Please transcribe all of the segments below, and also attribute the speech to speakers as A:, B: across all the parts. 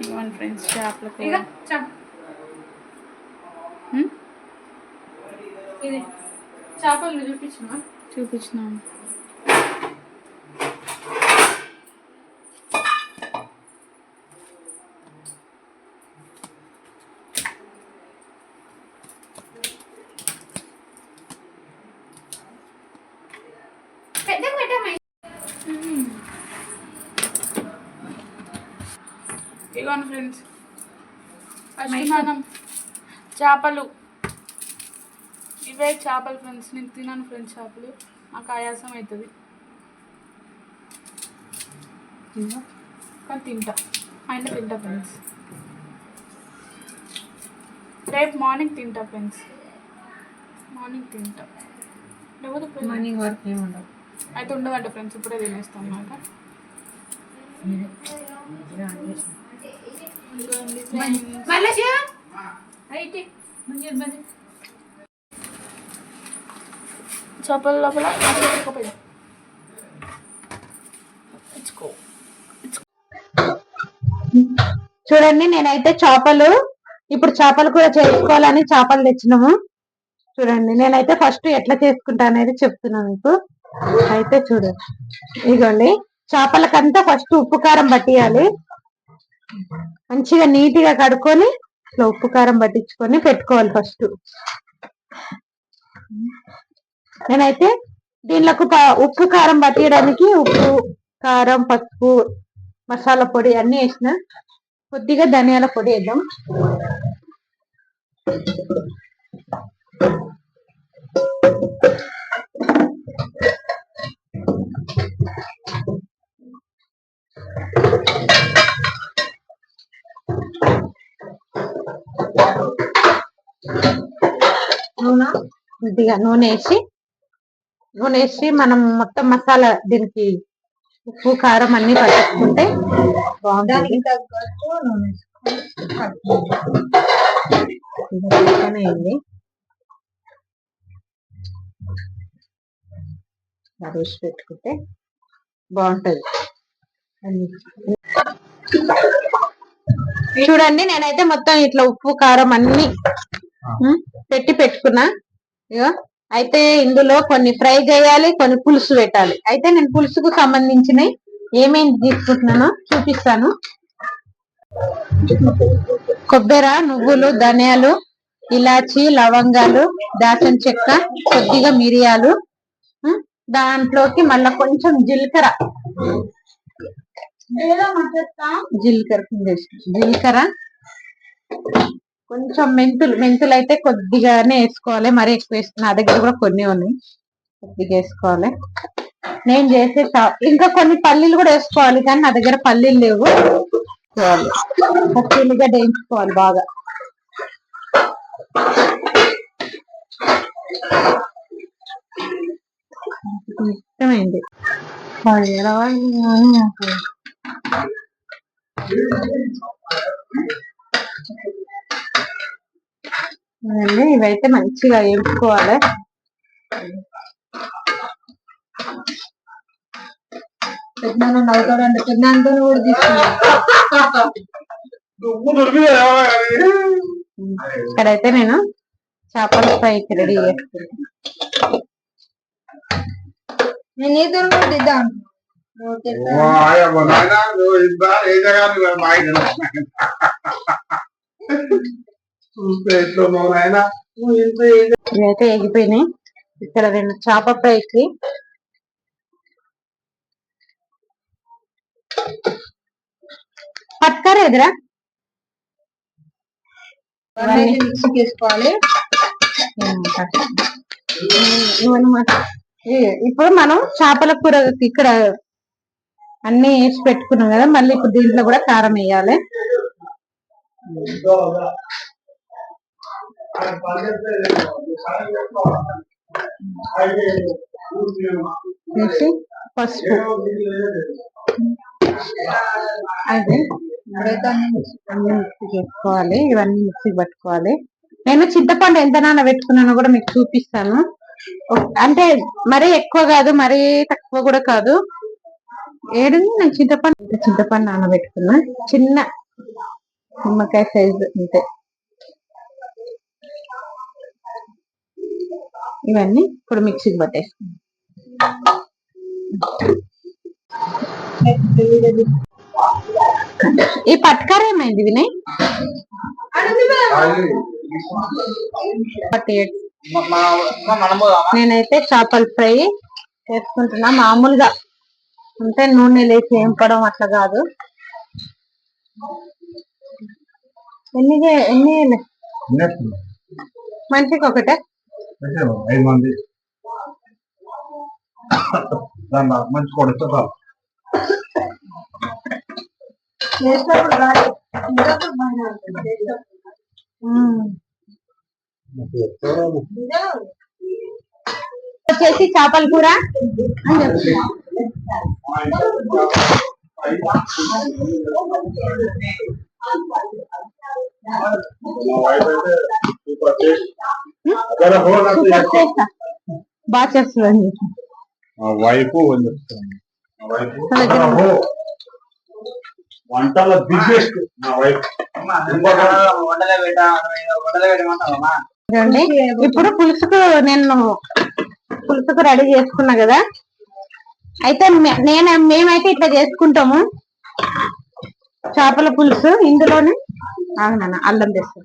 A: ఇవ్వండి ఫ్రెండ్స్ చేపల కూర
B: చేపలు చూపించిన.
A: చూపించినాను ఇవ్వండి ఫ్రెండ్స్ ఫస్ట్ మనం చేపలు ఇవే చేపలు ఫ్రెండ్స్ నేను తినాను ఫ్రెండ్స్ చేపలు నాకు ఆయాసం అవుతుంది తిన్నా కానీ తింటా అయినా తింటా ఫ్రెండ్స్ రేపు మార్నింగ్ తింటా ఫ్రెండ్స్ మార్నింగ్ తింటా లేకపోతే
C: మార్నింగ్ వరకు ఏమి ఉండవు
A: అయితే ఉండదంట ఫ్రెండ్స్ ఇప్పుడే తినేస్తాం అన్నమాట
B: అయితే
A: చేపల లోపల
C: చూడండి నేనైతే చేపలు ఇప్పుడు చేపలు కూర చేసుకోవాలని చేపలు తెచ్చినాము. చూడండి నేనైతే ఫస్ట్ ఎట్లా చేసుకుంటా అనేది చెప్తున్నాను మీకు. అయితే చూడండి ఇదిగోండి చేపలకంతా ఫస్ట్ ఉప్పు కారం పట్టియాలి. మంచిగా నీట్గా కడుక్కొని ఇట్లా ఉప్పు కారం పట్టించుకొని పెట్టుకోవాలి ఫస్ట్. నేనైతే దీనిలోకి ఉప్పు కారం పట్టియడానికి ఉప్పు కారం పసుపు మసాలా పొడి అన్ని వేసిన. కొద్దిగా ధనియాల పొడి వేద్దాం. నూనె కొద్దిగా నూనె వేసి నూనె వేసి మనం మొత్తం మసాలా దీనికి ఉప్పు కారం అన్ని పట్టేసుకుంటే బాగుంటుంది. ఇది వేసి పెట్టుకుంటే బాగుంటుంది. చూడండి నేనైతే మొత్తం ఇట్లా ఉప్పు కారం అన్ని పెట్టి పెట్టుకున్నా. ఇగో అయితే ఇందులో కొన్ని ఫ్రై చేయాలి కొన్ని పులుసు పెట్టాలి. అయితే నేను పులుసుకు సంబంధించినవి ఏమేమి తీసుకుంటున్నానో చూపిస్తాను. కొబ్బరి నువ్వులు ధనియాలు ఇలాచి లవంగాలు దాచిన చెక్క కొద్దిగా మిరియాలు దాంట్లోకి మళ్ళా కొంచెం జీలకర్ర. జీలకర్ర జీలకర్ర. కొంచెం మెంతులు మెంతులు అయితే కొద్దిగానే వేసుకోవాలి. మరి ఎక్కువ నా దగ్గర కూడా కొన్ని ఉన్నాయి. కొద్దిగా వేసుకోవాలి. నేను చేసే ఇంకా కొన్ని పల్లీలు కూడా వేసుకోవాలి కానీ నా దగ్గర పల్లీలు లేవు. పల్లీలుగా వేయించుకోవాలి బాగా. ఇష్టమైంది. అండి ఇవైతే మంచిగా వేపుకోవాలి. పెద్దనాన్న నవ్వుతాడంటే పెద్దనాన్నతో కూడా తీసుకున్నాను ఇక్కడైతే నేను చేపల ఫ్రైకి రెడీ చేసుకుంటాను నేను ఈ
D: నాయనా నువ్వు ఇంత
C: ఇవైతే ఎగిపోయినాయి ఇక్కడ రెండు చేప ఫ్రైకి పట్టుకారు ఎదురా? తీసుకోవాలి ఇప్పుడు మనం చేపల కూర ఇక్కడ అన్ని వేసి పెట్టుకున్నాం కదా మళ్ళీ ఇప్పుడు దీంట్లో కూడా కారం వేయాలి. వేసి పసుపు. అయితే అన్ని మిక్సీ చేసుకోవాలి ఇవన్నీ మిక్సీ పట్టుకోవాలి. నేను చింతపండు ఎంత నాన్న పెట్టుకున్నానో కూడా మీకు చూపిస్తాను. అంటే మరీ ఎక్కువ కాదు మరీ తక్కువ కూడా కాదు. ఏడు నేను చింతపండు చింతపండు నానబెట్టుకున్నా. చిన్న నిమ్మకాయ సైజు అంతే ఇవన్నీ ఇప్పుడు మిక్సీకి పట్టేసుకున్నాం. ఈ పట్కార ఏమైంది వినయ్? నేనైతే చేపల ఫ్రై చేసుకుంటున్నా. మామూలుగా అంటే నూనె లేచి ఏంపడం అట్లా కాదు ఎన్ని ఎన్ని? మనిషికి ఒకటే
D: ఐదు మంది మంచి కొడితే.
C: వచ్చేసి చేపల కూర అని చెప్తున్నా బాగా చేస్తుంది వైపు చెప్పి.
D: మా వంటల బిగ్గెస్ట్ వైఫ్
C: చూడండి ఇప్పుడు పులుసుకు నేను పులుసుకు రెడీ చేసుకున్నా కదా. అయితే నేను మేమైతే ఇట్లా చేసుకుంటాము. చేపల ఇందులోనే. అవునా అల్లం తెస్తాం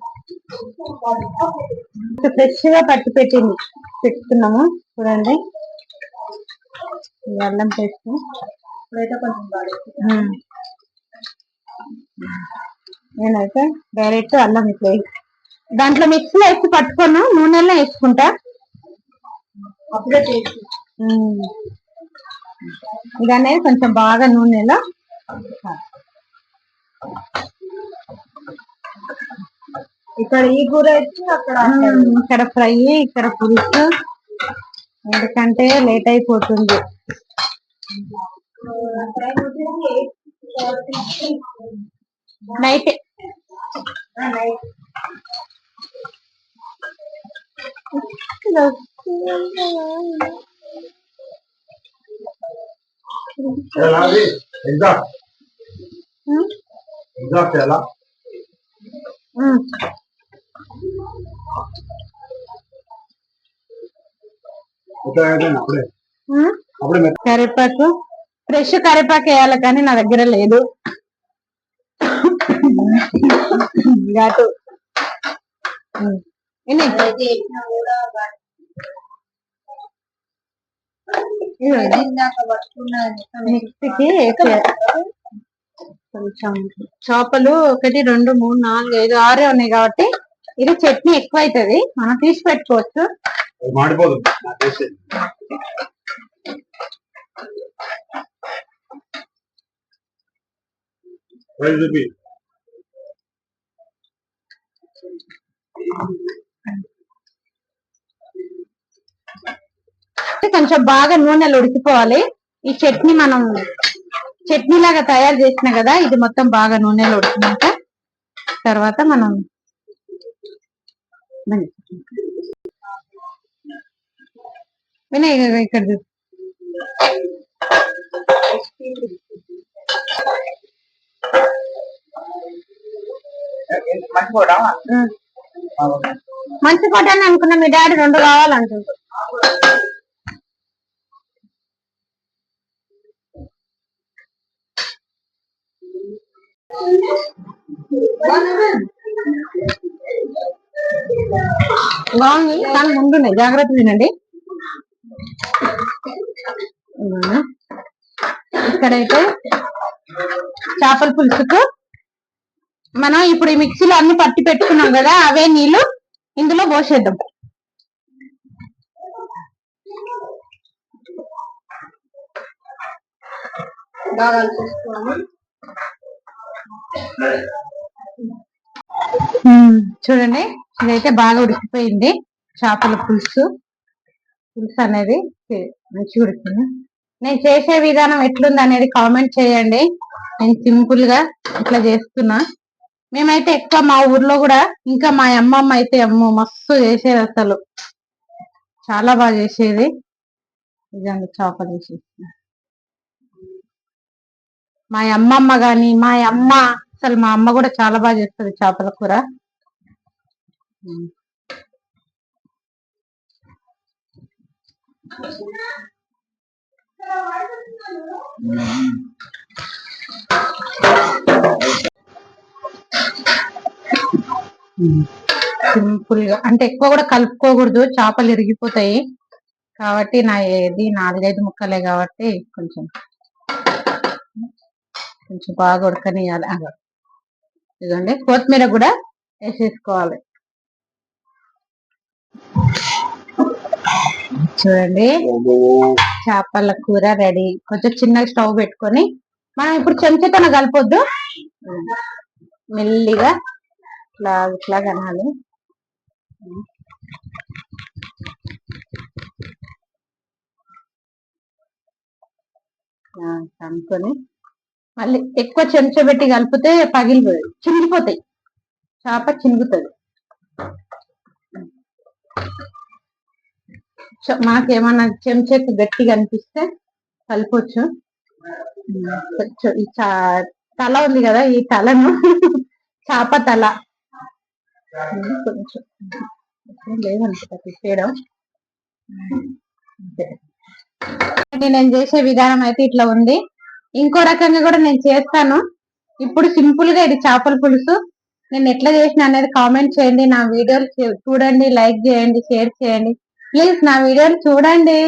C: ఫ్రెష్గా పట్టి పెట్టింది. పెట్టుకున్నాము. చూడండి. అల్లం పేస్ట్ నేనైతే డైరెక్ట్ అల్లం ఇట్లా దాంట్లో మిక్సీలో వేసి పట్టుకోను. నూనెలో వేసుకుంటా. అప్పుడే టేస్ట్ ఇది అనేది కొంచెం బాగా నూనెలో ఇక్కడ ఈ కూర అయితే అక్కడ ఇక్కడ ఫ్రై ఇక్కడ పులుసు. ఎందుకంటే లేట్ అయిపోతుంది. నైట్.
D: ఎలా అది ఎగ్జాక్ట్ ఎగ్జాక్ట్ ఎలా
C: కరివేపాకు. ఫ్రెష్ కరివేపాకు వేయాలి కానీ నా దగ్గర లేదు. ఘాటు. మిక్సీకి కొంచెం చేపలు ఒకటి రెండు మూడు నాలుగు ఐదు ఆరే ఉన్నాయి కాబట్టి ఇది చట్నీ ఎక్కువ అవుతుంది మనం తీసి పెట్టుకోవచ్చు.
D: మాడిపోదు నాకు తెలిసి రైస్ చూపి
C: కొంచెం బాగా నూనెలు ఉడికిపోవాలి. ఈ చట్నీ మనం చట్నీ లాగా తయారు చేసిన కదా ఇది మొత్తం బాగా నూనెలో ఉడికినాక తర్వాత మనం వినయ్ ఇక్కడ. మంచి కొట్టాను అనుకున్నా మీ డాడీ రెండు కావాలంటుండ్రు బాగుంది. కానీ ముందున్నాయి జాగ్రత్త తినండి ఇక్కడైతే చేపల పులుసుకు మనం ఇప్పుడు ఈ మిక్సీలో అన్ని పట్టి పెట్టుకున్నాం కదా అవే నీళ్ళు ఇందులో పోసేద్దాం. ఉమ్, చూడండి. ఇదైతే బాగా ఉడికిపోయింది. చేపల పులుసు. పులుసు అనేది మంచిగా ఉడికింది. నేను చేసే విధానం ఎట్లుంది అనేది కామెంట్ చేయండి. నేను సింపుల్గా ఇట్లా చేస్తున్నా. మేమైతే ఎక్కువ మా ఊర్లో కూడా ఇంకా మా అమ్మమ్మ అయితే అమ్మ మస్తు చేసేది అసలు. చాలా బాగా చేసేది. ఇదండి చేపలు చేసేస్తున్నా మా అమ్మమ్మ గాని మా అమ్మ. అసలు మా అమ్మ కూడా చాలా బాగా చేస్తుంది చేపల కూర. సింపుల్గా అంటే ఎక్కువ కూడా కలుపుకోకూడదు చేపలు ఇరిగిపోతాయి. కాబట్టి నా ఏది నాలుగైదు ముక్కలే కాబట్టి కొంచెం కొంచెం బాగా ఉడకనియాలి అలా. ఇదిగోండి. కొత్తిమీర కూడా వేసేసుకోవాలి. చూడండి. చేపల కూర రెడీ. కొంచెం చిన్నగా స్టవ్ పెట్టుకొని మనం ఇప్పుడు చెంచతన కలపొద్దు. మెల్లిగా ఇట్లా ఇట్లా కనాలి. ఆ, కనుక్కొని మళ్ళీ ఎక్కువ చెంచా పెట్టి కలిపితే పగిలిపోయి చినిగిపోతాయి. చేప చినుగుతుంది. మాకేమన్నా చెంచాకి గట్టిగా అనిపిస్తే కలపొచ్చు. తల ఉంది కదా ఈ తలను. చేప తల. కొంచెం. లేదనుకుంటా తీసేయడం నేను చేసే విధానం అయితే ఇట్లా ఉంది. ఇంకో రకంగా కూడా నేను చేస్తాను. ఇప్పుడు సింపుల్గా ఇది చేపల పులుసు. నేను ఎట్లా చేసిన అనేది కామెంట్ చేయండి. నా వీడియోలు చూడండి లైక్ చేయండి షేర్ చేయండి. ప్లీజ్ నా వీడియోలు చూడండి.